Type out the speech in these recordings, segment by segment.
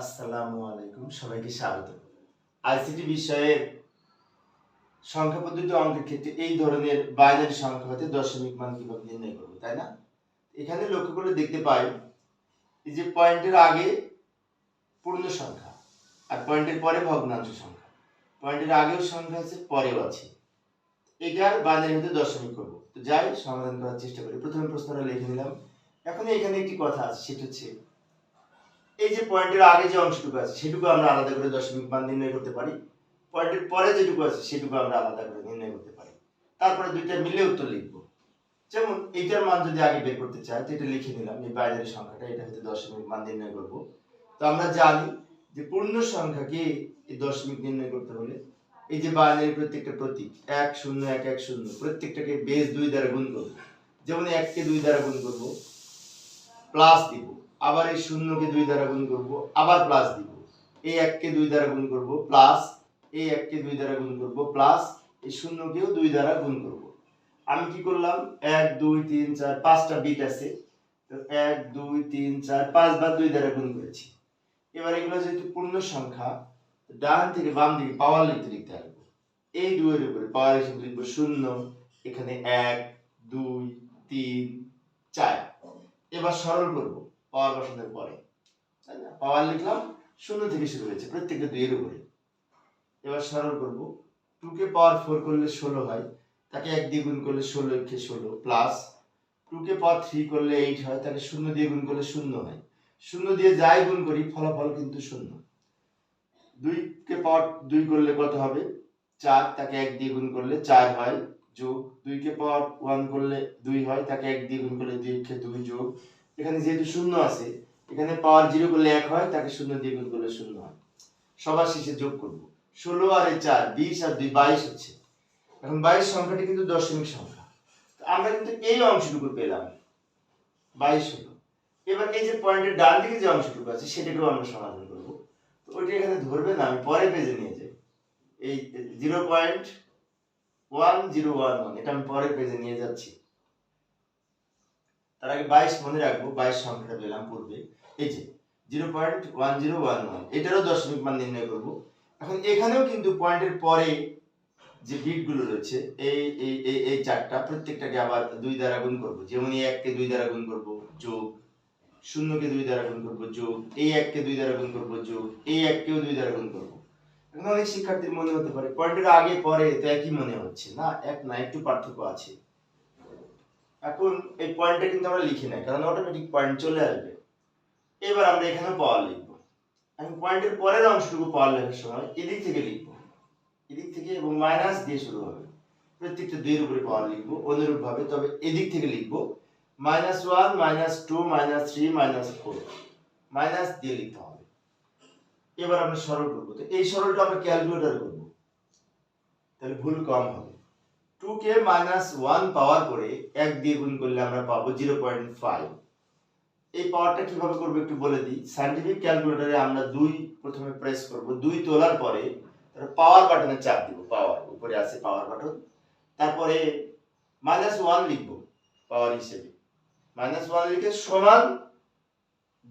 আসসালামু আলাইকুম, সবাইকে স্বাগত। আইসিটি বিষয়ের সংখ্যা পদ্ধতি অঙ্কের ক্ষেত্রে এই ধরনের বাইনারি সংখ্যা হতে দশমিক মান কীভাবে নির্ণয় করব, তাই না? এখানে লক্ষ্য করে দেখতে পাই যে পয়েন্টের আগে পূর্ণ সংখ্যা আর পয়েন্টের পরে ভগ্নাংশ সংখ্যা। পয়েন্টের আগেও সংখ্যা আছে, পরেও আছে। এটার বাইনারি হতে দশমিক করব। তো যাই, সমাধান করার চেষ্টা করি। প্রথমে প্রশ্নটা লিখে নিলাম। এখন এখানে একটি কথা আছে, সেটা হচ্ছে এই যে পয়েন্টের আগে যে অংশটুকু আছে, সেটুকু আমরা আলাদা করে দশমিক মান নির্ণয় করতে পারি। পয়েন্টের পরে যেটুকু আছে, সেটুকু আমরা আলাদা করে নির্ণয় করতে পারি। তারপরে দুইটা মিলে উত্তর লিখব। যেমন এইটার মান যদি আগে বের করতে চাই, তো এটা লিখে নিলাম, এই বাইনারি সংখ্যাটা, এটা হচ্ছে দশমিক মান নির্ণয় করব। তো আমরা জানি যে পূর্ণ সংখ্যাকে এই দশমিক নির্ণয় করতে হলে এই যে বাইনারি প্রত্যেকটা প্রতীক, এক, শূন্য, এক এক, শূন্য, প্রত্যেকটাকে বেস দুই দ্বারা গুণ করব। যেমন এককে দুই দ্বারা গুণ করব প্লাস দিব। আবার এই শূন্যকে দুই দ্বারা গুণ করব, আবার প্লাস দিব। এই এককে দুই দ্বারা গুণ করব প্লাস এই এককে দুই দ্বারা গুণ করব প্লাস এই শূন্যকেও দুই দ্বারা গুণ করব। আমি কি করলাম? এক, দুই, তিন, চার, পাঁচটা বিট আছে। এক, দুই, তিন, চার পাঁচবার দুই দ্বারা গুণ করেছি। এবার এগুলো যেহেতু পূর্ণ সংখ্যা ডান থেকে বাম দিকে পাওয়ার লিখতে লিখতে আসব এই দুইয়ের উপরে পাওয়ার হিসেবে লিখব শূন্য, এখানে এক, দুই, তিন, চার। এবার সরল করব। পাওয়ার বসানোর পরে। তাই না? পাওয়ার লিখলাম, শূন্য থেকে শুরু হয়েছে, প্রত্যেকটা দুইয়ের উপরে। এবার সরল করব। টুকে পাওয়ার ফোর করলে ষোলো হয়, তাকে এক দিয়ে গুণ করলে ষোলো, একে ষোলো প্লাস টুকে পাওয়ার থ্রি করলে এইট হয়, তাকে শূন্য দিয়ে গুণ করলে শূন্য হয়। শূন্য দিয়ে যাই গুণ করি, ফলাফল কিন্তু শূন্য। দুইকে পাওয়ার দুই করলে কত হবে? চার, তাকে এক দিয়ে গুণ করলে চার হয়, যোগ। দুইকে পাওয়ার ওয়ান করলে দুই হয়, তাকে এক দিয়ে গুণ করলে দুই দুই, যোগ। এখানে যেহেতু শূন্য আছে, এখানে পাওয়ার জিরো করলে এক হয়, তাকে শূন্য দিয়ে গুণ করলে শূন্য হয়। সবার শেষে যোগ করব। ষোলো আর এই চার, বিশ আর দুই, বাইশ হচ্ছে। এখন বাইশ সংখ্যাটি কিন্তু দশমিক সংখ্যা। আমরা কিন্তু এই অংশটুকু পেলাম। বাইশ হলো। এবার এই যে পয়েন্টের ডান দিকে যে অংশটুকু আছে, সেটাকেও আমরা সমাধান করব। তো ওইটা এখানে ধরবে না, আমি পরে পেজে নিয়ে যাই। এই zero point one zero one one এটা আমি পরে পেজে নিয়ে যাচ্ছি। তার আগে বাইশ মনে রাখব, বাইশ সংখ্যাটা পেলাম পূর্বে। এই যে, zero point one zero one one, এটারও দশমিক মান নির্ণয় করব। এখন এখানেও কিন্তু পয়েন্টের পরে যে বিটগুলো রয়েছে, এই এই এই চারটা প্রত্যেকটাকে আবার দুই দ্বারা গুণ করব। যেমন এই এককে দুই দ্বারা গুণ করব, যোগ শূন্যকে দুই দ্বারা গুণ করব, যোগ, এই এককে দুই দ্বারা গুণ করব, যোগ, এই এককেও দুই দ্বারা গুণ করব। এখন অনেক শিক্ষার্থীর মনে হতে পারে, পয়েন্টের আগে পরে তো একই মনে হচ্ছে, না? এক না, একটু পার্থক্য আছে। এখন এই পয়েন্টটা কিন্তু আমরা লিখি না কারণ অটোমেটিক পয়েন্ট চলে আসবে। এবার আমরা এখানে পাওয়ার লিখব। আমি পয়েন্টের পরের অংশটুকু পাওয়ার লেখার সময় এদিক থেকে লিখব। এদিক থেকে এবং মাইনাস দিয়ে শুরু হবে। প্রত্যেকটা দুইয়ের উপরে পাওয়ার লিখব অনুরূপ ভাবে তবে এদিক থেকে লিখব। Minus one minus two minus three minus four minus দিয়ে লিখতে হবে। এবার আমরা সরল করব। তো এই সরলটা আমরা ক্যালকুলেটর করব। তাহলে ভুল কম হবে। টু কে মাইনাস ওয়ান পাওয়ার করে এক দিয়ে গুণ করলে আমরা পাবো জিরো পয়েন্ট ফাইভ এই পাওয়ারটা কীভাবে করব একটু বলে দিই। সাইন্টিফিক ক্যালকুলেটরে আমরা দুই প্রথমে প্রেস করব, দুই তোলার পরে পাওয়ার বাটনে চাপ দিব পাওয়ার উপরে আছে পাওয়ার বাটন তারপরে মাইনাস ওয়ান লিখব পাওয়ার হিসেবে। মাইনাস ওয়ান লিখে সমান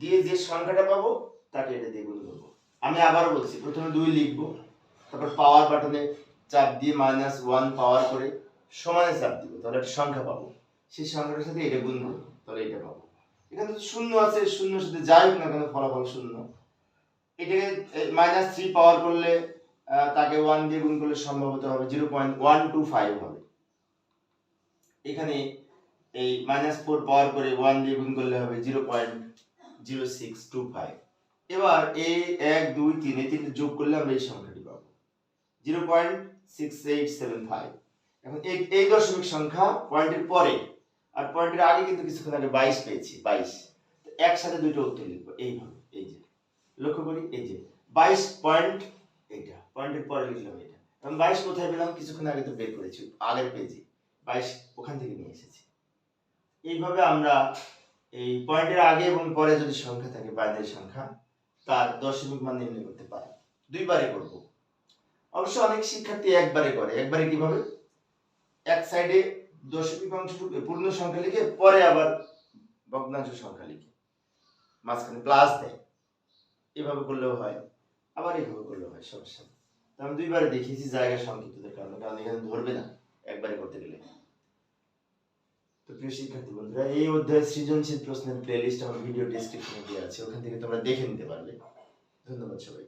দিয়ে যে সংখ্যাটা পাবো, তাকে এটা দিয়ে গুণ করব। আমি আবার বলছি, প্রথমে দুই লিখব, তারপর পাওয়ার বাটনে চাপ দিয়ে মাইনাস ওয়ান পাওয়ার করে সমানে চাপ দিব, তাহলে একটা সংখ্যা পাবো। সেই সংখ্যাটার সাথে এটা গুণ করব, তাহলে এটা পাবো। এখানে তো শূন্য আছে, শূন্যর সাথে যাই হোক না কেন, ফলাফল শূন্য। এটাকে মাইনাস থ্রি পাওয়ার করলে তাকে ওয়ান দিয়ে গুণ করলে সম্ভবত হবে zero point one two five হবে। এখানে এই মাইনাস ফোর পাওয়ার করে ওয়ান দিয়ে গুণ করলে হবে zero point zero six two five এবার এই এক, দুই, তিন, এই তিনটে যোগ করলে আমরা এই সংখ্যাটি zero point six eight seven five. এখন এই দশমিক সংখ্যা পয়েন্টের পরে, আর পয়েন্টের আগে কিন্তু কিছুক্ষণ আগে বাইশ পেয়েছি, বাইশ। একসাথে দুটো উত্তর লিখব, এইভাবে, এই যে। লক্ষ্য করি, এই যে, বাইশ পয়েন্ট এইটা, পয়েন্টের পরে লিখলাম এটা। এবং বাইশ কোথায় পেলাম? কিছুক্ষণ আগে তো বের করেছি, আগের পেজে। বাইশ ওখান থেকে নিয়ে এসেছি। এইভাবে আমরা এই পয়েন্টের আগে এবং পরে যদি সংখ্যা থাকে, বাইরের সংখ্যা, তার দশমিক মান নির্ণয় করতে পারে। দুইবারে করব। অবশ্য অনেক শিক্ষার্থী একবারে করে। একবারে কীভাবে? এক সাইডে দশমিক অংশটুকু পূর্ণ সংখ্যা লিখে, পরে আবার ভগ্নাংশ সংখ্যা লিখে। মাঝখানে প্লাস দেয়। এভাবে করলেও হয়, আবার এইভাবে করলেও হয়, সমস্যা আমি দুইবারে দেখিয়েছি জায়গা সংক্ষিপ্তদের কারণে, কারণ এখানে ধরবে না, একবারে করতে গেলে। তো প্রিয় শিক্ষার্থী বন্ধুরা, এই অধ্যায়ের সৃজনশীল প্রশ্নের প্লেলিস্ট আমার ভিডিও ডেসক্রিপশনে দেওয়া আছে, ওখান থেকে তোমরা দেখে নিতে পারবে। ধন্যবাদ সবাই